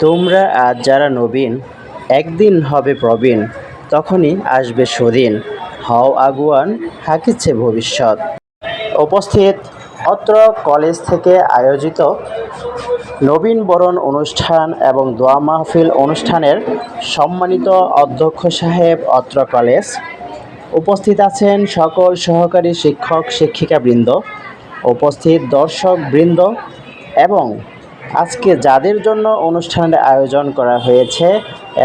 তোমরা আজ যারা নবীন, একদিন হবে প্রবীণ, তখনই আসবে সুদিন হও আগুয়ান হাকিচ্ছে ভবিষ্যৎ। উপস্থিত অত্র কলেজ থেকে আয়োজিত নবীন বরণ অনুষ্ঠান এবং দোয়া মাহফিল অনুষ্ঠানের সম্মানিত অধ্যক্ষ সাহেব অত্র কলেজ। উপস্থিত আছেন সকল সহকারী শিক্ষক, শিক্ষিকাবৃন্দ, উপস্থিত দর্শক বৃন্দ এবং আজকে যাদের জন্য অনুষ্ঠানের আয়োজন করা হয়েছে,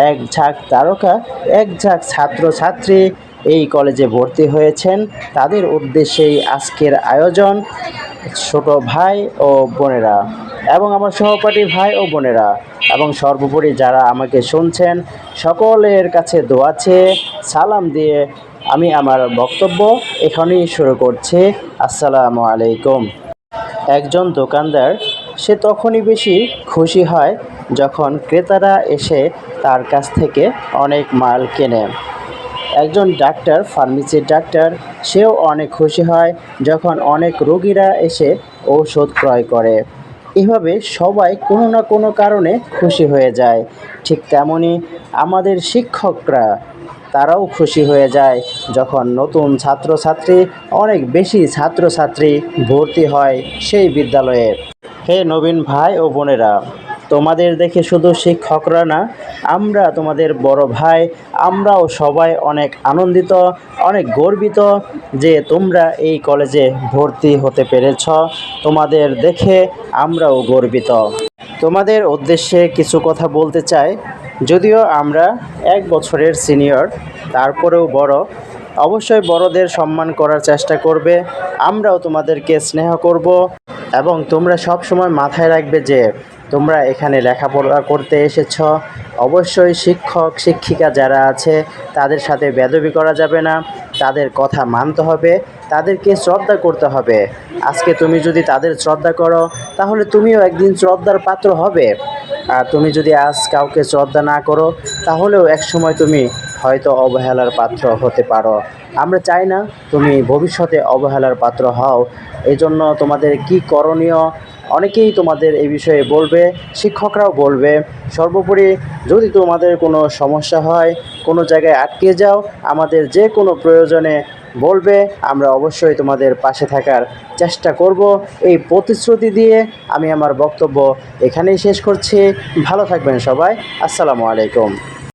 এক ঝাঁক তারকা, এক ঝাঁক ছাত্রছাত্রী এই কলেজে ভর্তি হয়েছেন। তাদের উদ্দেশ্যেই আজকের আয়োজন ছোট ভাই ও বোনেরা এবং আমার সহপাঠী ভাই ও বোনেরা এবং সর্বোপরি যারা আমাকে শুনছেন, সকলের কাছে দোয়াছে সালাম দিয়ে আমি আমার বক্তব্য এখানেই শুরু করছি। আসসালামু আলাইকুম। একজন দোকানদার সে তখনই বেশি খুশি হয় যখন ক্রেতারা এসে তার কাছ থেকে অনেক মাল কেনে। একজন ডাক্তার, ফার্মেসির ডাক্তার, সেও অনেক খুশি হয় যখন অনেক রোগীরা এসে ঔষধ ক্রয় করে। এভাবে সবাই কোনো না কোনো কারণে খুশি হয়ে যায়। ঠিক তেমনি আমাদের শিক্ষকরা, তারাও খুশি হয়ে যায় যখন নতুন ছাত্রছাত্রী, অনেক বেশি ছাত্রছাত্রী ভর্তি হয় সেই বিদ্যালয়ে। হে নবীন ভাই ও বোনেরা, তোমাদের দেখে শুধু শিক্ষকরা না, আমরা তোমাদের বড় ভাই, আমরাও সবাই অনেক আনন্দিত, অনেক গর্বিত যে তোমরা এই কলেজে ভর্তি হতে পেরেছ। তোমাদের দেখে আমরাও গর্বিত। তোমাদের উদ্দেশ্যে কিছু কথা বলতে চাই। যদিও আমরা এক বছরের সিনিয়র, তারপরেও বড়। অবশ্যই বড়দের সম্মান করার চেষ্টা করবে। আমরাও তোমাদেরকে স্নেহ করব। এবং তোমরা সব সময় মাথায় রাখবে যে তোমরা এখানে লেখাপড়া করতে এসেছ। অবশ্যই শিক্ষক, শিক্ষিকা যারা আছে, তাদের সাথে বেদবি করা যাবে না। তাদের কথা মানতে হবে। তাদেরকে শ্রদ্ধা করতে হবে। আজকে তুমি যদি তাদের শ্রদ্ধা করো, তাহলে তুমিও একদিন শ্রদ্ধার পাত্র হবে। আর তুমি যদি আজ কাউকে শ্রদ্ধা না করো, তাহলেও এক সময় তুমি হয়তো অবহেলার পাত্র হতে পারো। আমরা চাই না তুমি ভবিষ্যতে অবহেলার পাত্র হও। এই জন্য তোমাদের কি করণীয়? অনেকেই তোমাদের এই বিষয়ে বলবে, শিক্ষকরাও বলবে, সর্বোপরি যদি তোমাদের কোনো সমস্যা হয়, কোনো জায়গায় আটকে যাও, আমাদের যে কোনো প্রয়োজনে বলবে, আমরা অবশ্যই তোমাদের পাশে থাকার চেষ্টা করব। এই প্রতিশ্রুতি দিয়ে আমি আমার বক্তব্য এখানেই শেষ করছি। ভালো থাকবেন সবাই। আসসালামু আলাইকুম।